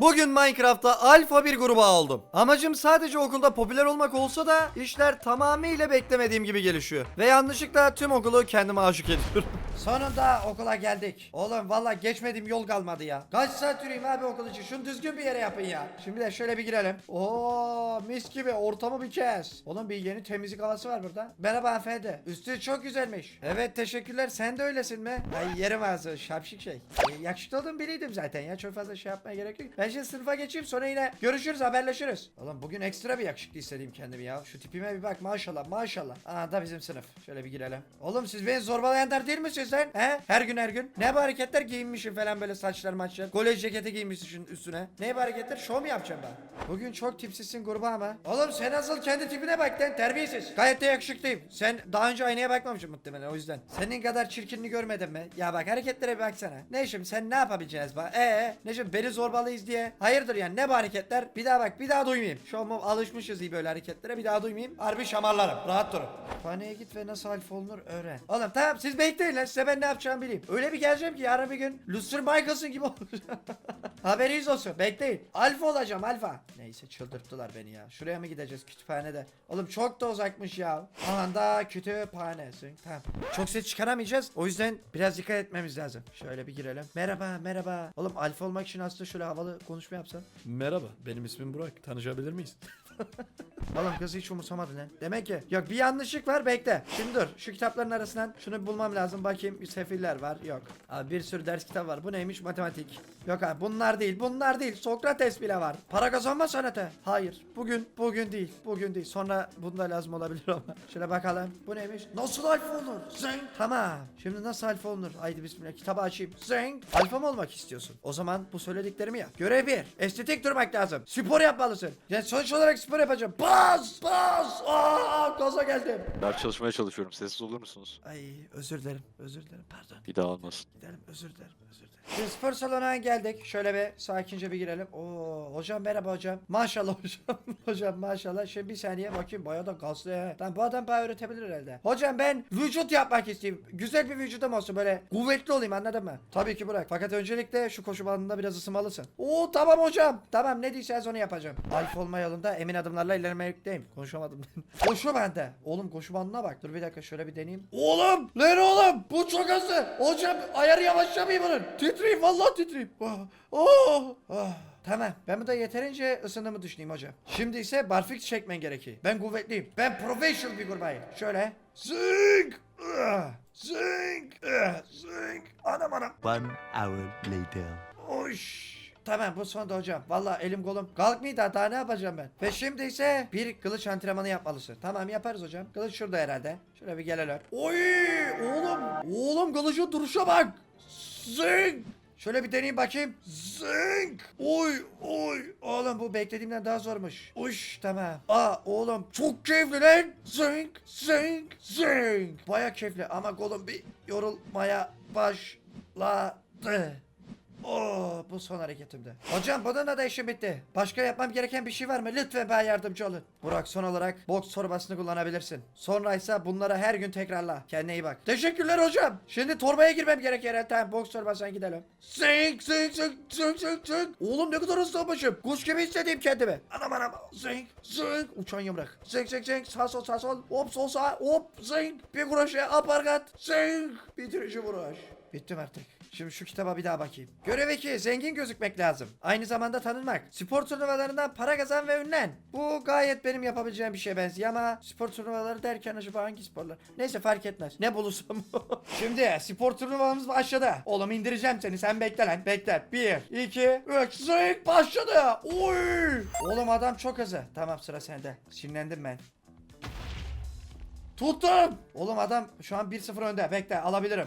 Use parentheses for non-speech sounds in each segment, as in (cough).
Bugün Minecraft'ta alfa bir gruba aldım. Amacım sadece okulda popüler olmak olsa da işler tamamıyla beklemediğim gibi gelişiyor. Ve yanlışlıkla tüm okulu kendime aşık ediyorum. (laughs) Sonunda okula geldik. Oğlum valla geçmediğim yol kalmadı ya. Kaç saat yürüyeyim abi okul için? Şunu düzgün bir yere yapın ya. Şimdi de şöyle bir girelim. Oo mis gibi ortamı bir kez. Oğlum bir yeni temizlik havası var burada. Merhaba hanımefendi. Üstü çok güzelmiş. Evet teşekkürler. Sen de öylesin mi? Ay yerim ağzı şapşik şey. E, yakışıklı olduğumu biliydim zaten ya. Çok fazla şey yapmaya gerek yok. Ben şimdi sınıfa geçeyim sonra yine görüşürüz haberleşiriz. Oğlum bugün ekstra bir yakışıklı istediğim kendimi ya. Şu tipime bir bak maşallah maşallah. Aa da bizim sınıf. Şöyle bir girelim. Oğlum siz beni zorbalayanlar değil misiniz lan? He? Her gün her gün. Ne bu hareketler giyinmişim falan böyle saçlar maçlar. Kolej ceketi giymişsin üstüne. Ne bu hareketler? Şov mu yapacağım ben? Bugün çok tipsizsin gruba ama. Oğlum sen asıl kendi tipine bak lan terbiyesiz. Gayet de yakışıklıyım. Sen daha önce aynaya bakmamışsın muhtemelen o yüzden. Senin kadar çirkinini görmedim mi? Ya bak hareketlere bir baksana. Ne şimdi sen ne yapabileceğiz bak? Ee ne şimdi beni zorbalıyız diye. Hayırdır yani ne bu hareketler? Bir daha bak bir daha duymayayım. Şu an alışmışız iyi böyle hareketlere bir daha duymayayım. Harbi şamarlarım. Rahat durun. Kütüphaneye git ve nasıl alfa olunur öğren. Oğlum tamam siz bekleyin lan size ben ne yapacağımı bileyim. Öyle bir geleceğim ki yarın bir gün Luther Michaelson gibi olacağım. (laughs) Haberiniz olsun bekleyin. Alfa olacağım alfa. Neyse çıldırttılar beni ya. Şuraya mı gideceğiz kütüphanede? Oğlum çok da uzakmış ya. Anda kütüphanesi. Tamam. Çok ses çıkaramayacağız. O yüzden biraz dikkat etmemiz lazım. Şöyle bir girelim. Merhaba merhaba. Oğlum alfa olmak için aslında şöyle havalı konuşma yapsam. Merhaba benim ismim Burak. Tanışabilir miyiz? (laughs) Oğlum kız hiç umursamadı lan. Demek ki yok bir yanlışlık var bekle. Şimdi dur şu kitapların arasından şunu bulmam lazım. Bakayım sefiller var. Yok. Abi bir sürü ders kitabı var. Bu neymiş? Matematik. Yok abi bunlar değil. Bunlar değil. Sokrates bile var. Para kazanma sanatı. Hayır. Bugün bugün değil. Bugün değil. Sonra bunda lazım olabilir ama. Şöyle bakalım. Bu neymiş? Nasıl alfa olur? Zeng. Tamam. Şimdi nasıl alfa olunur? Haydi bismillah. Kitabı açayım. Zeng. Alfa mı olmak istiyorsun? O zaman bu söylediklerimi yap. Görev bir. Estetik durmak lazım. Spor yapmalısın. Yani sonuç olarak spor yapacağım. Bas! Bas! Aa, gaza geldim. Ders çalışmaya çalışıyorum. Sessiz olur musunuz? Ay özür dilerim. Özür dilerim. Pardon. Bir daha olmasın. Gidelim özür dilerim özür dilerim. Şimdi spor geldik. Şöyle bir sakince bir girelim. Oo hocam merhaba hocam. Maşallah (laughs) hocam. hocam maşallah. Şimdi bir saniye bakayım bayağı da gazlı he. Tamam bu adam bayağı öğretebilir herhalde. Hocam ben vücut yapmak istiyorum. Güzel bir vücudum olsun böyle kuvvetli olayım anladın mı? Tabii ki bırak. Fakat öncelikle şu koşu bandında biraz ısınmalısın. Oo tamam hocam. Tamam ne diyseniz onu yapacağım. Alfa olma yolunda emin adımlarla ilerlemekteyim. Konuşamadım. (laughs) koşu bende. Oğlum koşu bandına bak. Dur bir dakika şöyle bir deneyeyim. Oğlum lan oğlum bu çok hızlı. Hocam ayarı yavaşlamayayım bunun. Titreyim vallahi titreyim. Oh, oh, oh. Tamam. Ben burada yeterince ısındığımı düşüneyim hocam. Şimdi ise barfix çekmen gerekiyor. Ben kuvvetliyim. Ben professional bir kurbayım. Şöyle. Zing! Ah, Zing! Ah, Zing! Anam anam. One hour later. Oş. Tamam bu sonunda hocam. Vallahi elim kolum kalkmıyor da daha ne yapacağım ben? Ve şimdi ise bir kılıç antrenmanı yapmalısın. Tamam yaparız hocam. Kılıç şurada herhalde. Şöyle bir gelelim. Oy oğlum. Oğlum kılıcın duruşa bak. Zing. Şöyle bir deneyeyim bakayım. Zing. Oy oy. Oğlum bu beklediğimden daha zormuş. Uş tamam. Aa oğlum çok keyifli lan. Zing zing zing. Baya keyifli ama kolum bir yorulmaya başladı. Oo, bu son hareketimde. Hocam bununla da işim bitti. Başka yapmam gereken bir şey var mı? Lütfen bana yardımcı olun. Burak son olarak boks torbasını kullanabilirsin. Sonra ise bunları her gün tekrarla. Kendine iyi bak. Teşekkürler hocam. Şimdi torbaya girmem gerek herhalde. Tamam boks torbasına gidelim. Zing zing zing zing zing zing. Oğlum ne kadar hızlı olmuşum. Kuş gibi hissediyorum kendimi. Anam anam. Zing zing. Uçan yumruk. Zing zing zing. Sağ sol sağ sol. Hop sol sağ. Hop zing. Bir kroşe aparkat. Zing. Bitirici vuruş. Bittim artık. Şimdi şu kitaba bir daha bakayım. Görev 2. Zengin gözükmek lazım. Aynı zamanda tanınmak. Spor turnuvalarından para kazan ve ünlen. Bu gayet benim yapabileceğim bir şeye benziyor ama spor turnuvaları derken acaba hangi sporlar? Neyse fark etmez. Ne bulursam. (laughs) Şimdi spor turnuvamız başladı. Oğlum indireceğim seni. Sen bekle lan. Bekle. 1, 2, 3. Zing başladı. Oy. Oğlum adam çok hızlı. Tamam sıra sende. Sinirlendim ben. Tuttum. Oğlum adam şu an 1-0 önde. Bekle alabilirim.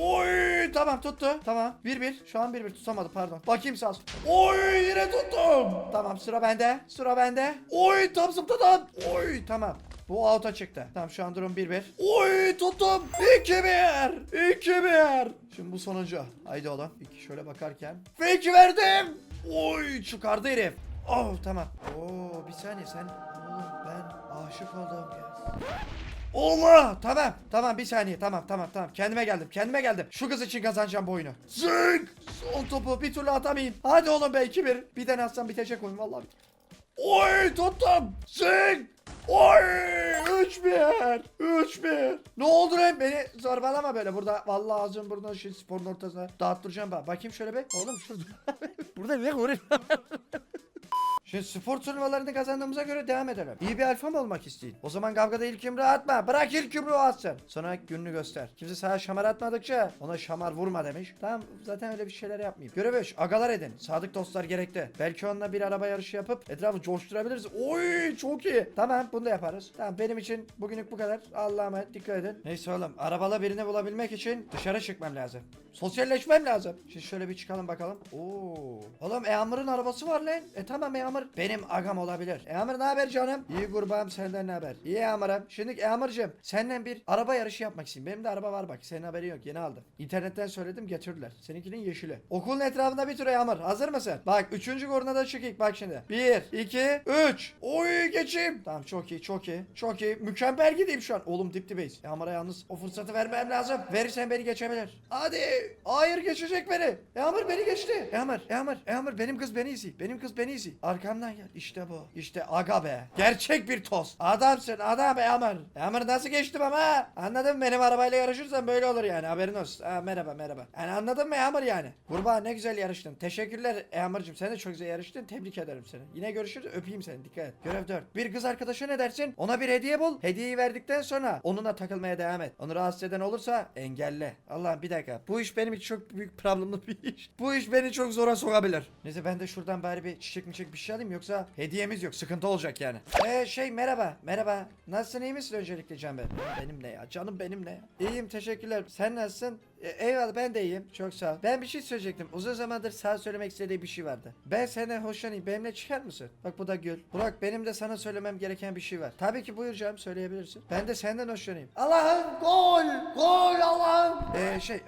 Oy tamam tuttu. Tamam 1-1. Şu an 1-1 tutamadı pardon. Bakayım sağ olsun. Oy yine tuttum. Tamam sıra bende. Sıra bende. Oy tam zıpladım. Oy tamam. Bu out'a çıktı. Tamam şu an durum 1-1. Oy tuttum. 2-1. 2-1. Şimdi bu sonuncu. Haydi oğlum. İki şöyle bakarken. Fake verdim. Oy çıkardı herif. Oh tamam. Oo bir saniye sen. Oğlum ben aşık oldum ya. Allah tamam tamam bir saniye. Tamam tamam tamam. Kendime geldim kendime geldim. Şu kız için kazanacağım bu oyunu. Zınk! Son topu bir türlü atamayayım hadi oğlum be 2-1 bir. Tane atsam bitecek oyun vallahi Oy tuttum. Zınk! Oy! 3-1 3-1 Ne oldu lan? Beni zorbalama böyle burada. Vallahi ağzım burnum şu sporun ortasına dağıttıracağım bak bakayım şöyle bir. Oğlum şurada (laughs) burada ne uğraşıyorsun Şimdi spor turnuvalarını kazandığımıza göre devam edelim. İyi bir alfa mı olmak isteyin? O zaman kavgada ilk yumruğu atma. Bırak ilk yumruğu atsın. Sonra gününü göster. Kimse sana şamar atmadıkça ona şamar vurma demiş. Tamam zaten öyle bir şeyler yapmayayım. Görev 5. Agalar edin. Sadık dostlar gerekli. Belki onunla bir araba yarışı yapıp etrafı coşturabiliriz. Oy çok iyi. Tamam bunu da yaparız. Tamam benim için bugünlük bu kadar. Allah'a emanet dikkat edin. Neyse oğlum arabalı birini bulabilmek için dışarı çıkmam lazım. Sosyalleşmem lazım. Şimdi şöyle bir çıkalım bakalım. Oo. Oğlum Eamur'un arabası var lan. E tamam Eamur benim agam olabilir. Eamur ne haber canım? İyi kurbağam senden ne haber? İyi Eamur'um. Şimdi Eamur'cığım senden bir araba yarışı yapmak istiyorum. Benim de araba var bak. Senin haberin yok. Yeni aldım. İnternetten söyledim getirdiler. Seninkinin yeşili. Okulun etrafında bir tur Eamur. Hazır mısın? Bak üçüncü kornada çıkayım. Bak şimdi. Bir, iki, üç. Oy geçeyim. Tamam çok iyi çok iyi. Çok iyi. Mükemmel gideyim şu an. Oğlum dip dibeyiz. Eamur'a yalnız o fırsatı vermem lazım. Verirsen beni geçebilir. Hadi. Hayır geçecek beni. Eamur beni geçti. Eamur, Eamur, Eamur benim kız beni izliyor. Benim kız beni izliyor. Arkamdan gel. İşte bu. İşte aga be. Gerçek bir toz. Adamsın adam Eamur. Eamur nasıl geçtim ama? Anladın mı? Benim arabayla yarışırsan böyle olur yani. Haberin olsun. Ha, merhaba merhaba. Yani anladın mı Eamur yani? Kurban ne güzel yarıştın. Teşekkürler Eamur'cum. Sen de çok güzel yarıştın. Tebrik ederim seni. Yine görüşürüz. Öpeyim seni. Dikkat et. Görev 4. Bir kız arkadaşa ne dersin? Ona bir hediye bul. Hediyeyi verdikten sonra onunla takılmaya devam et. Onu rahatsız eden olursa engelle. Allah'ım bir dakika. Bu iş benim için çok büyük problemli bir iş. Bu iş beni çok zora sokabilir. Neyse ben de şuradan bari bir çiçek mi bir şey alayım yoksa hediyemiz yok. Sıkıntı olacak yani. Eee şey merhaba. Merhaba. Nasılsın iyi misin öncelikle Can Bey? Benim ne ya? Canım benim ne? İyiyim teşekkürler. Sen nasılsın? E, eyvallah ben de iyiyim. Çok sağ ol. Ben bir şey söyleyecektim. Uzun zamandır sana söylemek istediği bir şey vardı. Ben senden hoşlanayım. Benimle çıkar mısın? Bak bu da Gül. Burak benim de sana söylemem gereken bir şey var. Tabii ki buyur canım söyleyebilirsin. Ben de senden hoşlanayım. Allah'ım gol! Gol Allah'ım! Eee şey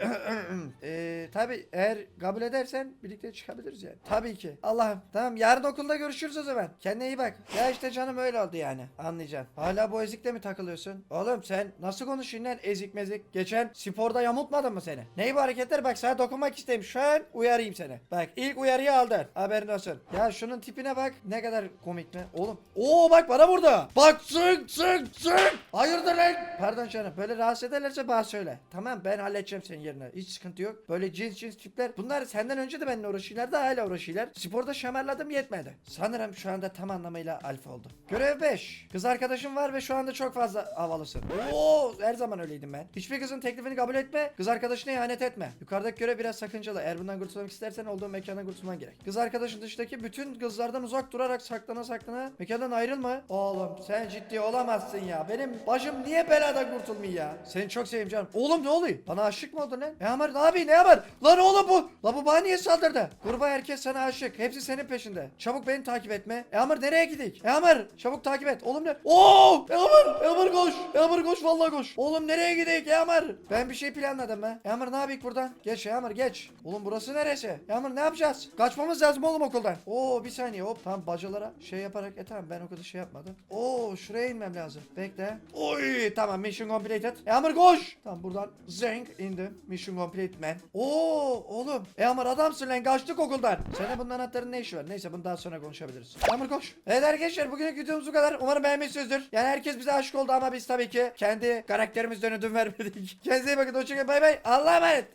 eee (clears throat) tabii eğer kabul edersen birlikte çıkabiliriz yani. Tabii ki. Allah'ım. Tamam yarın okulda görüşürüz o zaman. Kendine iyi bak. Ya işte canım öyle oldu yani. Anlayacaksın. Hala bu ezikle mi takılıyorsun? Oğlum sen nasıl konuşuyorsun lan ezik mezik? Geçen sporda yamultmadın mı seni? Ney bu hareketler? Bak sana dokunmak isteyeyim. Şu an uyarayım seni. Bak ilk uyarıyı aldın. Haberin olsun. Ya şunun tipine bak. Ne kadar komik mi? Oğlum. Oo bak bana burada. Bak sık sık sık. Hayırdır lan? Pardon canım. Böyle rahatsız ederlerse bana söyle. Tamam ben halledeceğim senin yerine. Hiç sıkıntı yok. Böyle cins cins tipler. Bunlar senden önce de benimle uğraşıyorlar da hala uğraşıyorlar. Sporda şamarladım yetmedi. Sanırım şu anda tam anlamıyla alfa oldum. Görev 5. Kız arkadaşım var ve şu anda çok fazla havalısın. Oo her zaman öyleydim ben. Hiçbir kızın teklifini kabul etme. Kız arkadaşına ihanet etme. Yukarıdaki görev biraz sakıncalı. Eğer bundan kurtulmak istersen olduğun mekandan kurtulman gerek. Kız arkadaşın dışındaki bütün kızlardan uzak durarak saklana saklana mekandan ayrılma. Oğlum sen ciddi olamazsın ya. Benim başım niye beladan kurtulmuyor ya? Seni çok seveyim canım. Oğlum ne oluyor? Bana aşık mı oldun lan? Ne yapar? Ne yapayım? Ne yapar? Lan oğlum bu. La bu bana niye saldırdı? Kurba herkes sana aşık. Hepsi senin peşinde. Çabuk beni takip etme. Eamur nereye gidik? Eamur çabuk takip et. Oğlum ne? Oo! Eamur! Eamur koş! Eamur koş vallahi koş. Oğlum nereye gidik Eamur? Ben bir şey planladım be. Eamur ne yapayım buradan? Geç Eamur geç. Oğlum burası neresi? Eamur ne yapacağız? Kaçmamız lazım oğlum okuldan. Oo bir saniye hop. Tamam bacalara şey yaparak e tamam ben o kadar şey yapmadım. Oo şuraya inmem lazım. Bekle. Oy tamam mission completed. Eamur koş. Tamam buradan zeng indim. Mission complete man. Oo oğlum. Eamur adamsın lan kaçtık okuldan. Senin bunun anahtarın ne işi var? Neyse bunu daha sonra konuşabiliriz. Eamur koş. Evet arkadaşlar bugünkü videomuz bu kadar. Umarım beğenmişsinizdir. Yani herkes bize aşık oldu ama biz tabii ki kendi karakterimizden ödün vermedik. (laughs) Kendinize iyi bakın. Hoşçakalın. Bay bay. Allah'a emanet.